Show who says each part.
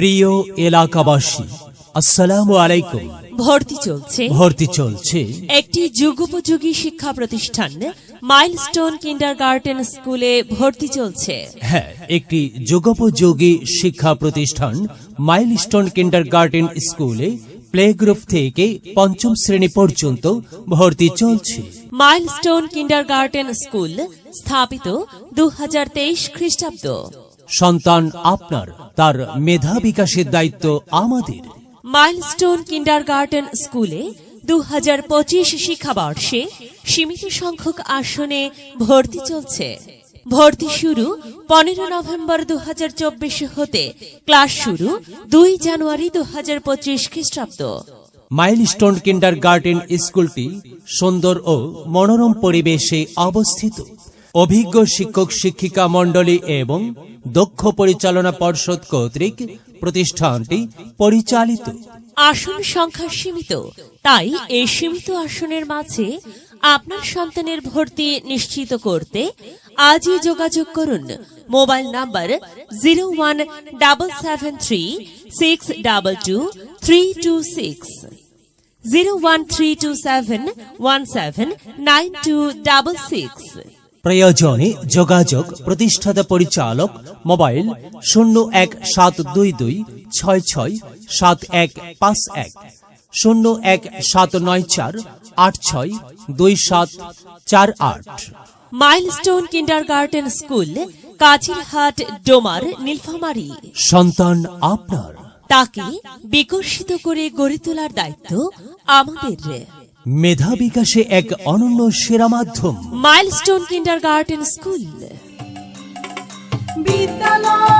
Speaker 1: প্রিয় এলাকাবাসী আসসালামু আলাইকুম।
Speaker 2: ভর্তি চলছে
Speaker 1: ভর্তি চলছে।
Speaker 2: একটি যুগোপযোগী শিক্ষা প্রতিষ্ঠান মাইলস্টোন কিন্ডার গার্ডেন স্কুলে ভর্তি চলছে।
Speaker 1: হ্যাঁ একটি যুগোপযোগী শিক্ষা প্রতিষ্ঠান মাইলস্টোন কিন্ডার গার্ডেন স্কুলে প্লে গ্রুপ থেকে পঞ্চম শ্রেণি পর্যন্ত ভর্তি চলছে।
Speaker 2: মাইলস্টোন কিন্ডার গার্ডেন স্কুল স্থাপিত দু হাজার তেইশ খ্রিস্টাব্দ।
Speaker 1: সন্তান আপনার তার মেধা বিকাশের দায়িত্ব আমাদের।
Speaker 2: মাইলস্টোন কিন্ডার গার্ডেন স্কুলে দু হাজার পঁচিশ শিক্ষাবর্ষে সীমিত সংখ্যক আসনে ভর্তি চলছে। ভর্তি শুরু পনেরো নভেম্বর দু হাজার চব্বিশ হতে ক্লাস শুরু দুই জানুয়ারি দু হাজার পঁচিশ খ্রিস্টাব্দ।
Speaker 1: মাইলস্টোন কিন্ডার গার্ডেন স্কুলটি সুন্দর ও মনোরম পরিবেশে অবস্থিত। অভিজ্ঞ শিক্ষক শিক্ষিকা মণ্ডলী এবং দক্ষ পরিচালনা পর্ষদ কর্তৃক প্রতিষ্ঠানটি পরিচালিত।
Speaker 2: আসন সংখ্যা সীমিত, তাই এই সীমিত আসনের মাঝে আপনার সন্তানের ভর্তি নিশ্চিত করতে আজই যোগাযোগ করুন। Mobile number zero one double seven three six double two three two six. Zero one three two seven one seven nine two double six.
Speaker 1: প্রয়োজনে যোগাযোগ প্রতিষ্ঠাতা পরিচালক মোবাইল শূন্য এক সাত দুই দুই ছয় ছয় সাত এক পাঁচ এক শূন্য এক সাত নয় চার আট ছয় দুই সাত চার আট।
Speaker 2: Milestone kindergarten school Kazirhat Domar Nilphamari.
Speaker 1: সন্তান আপনার।
Speaker 2: তাকে বিকশিত করে গড়ে তোলার দায়িত্ব আমাদের।
Speaker 1: মেধা বিকাশে এক অনন্য সেরা মাধ্যম।
Speaker 2: মাইলস্টোন কিন্ডার গার্ডেন স্কুল
Speaker 3: বিদ্যালয়।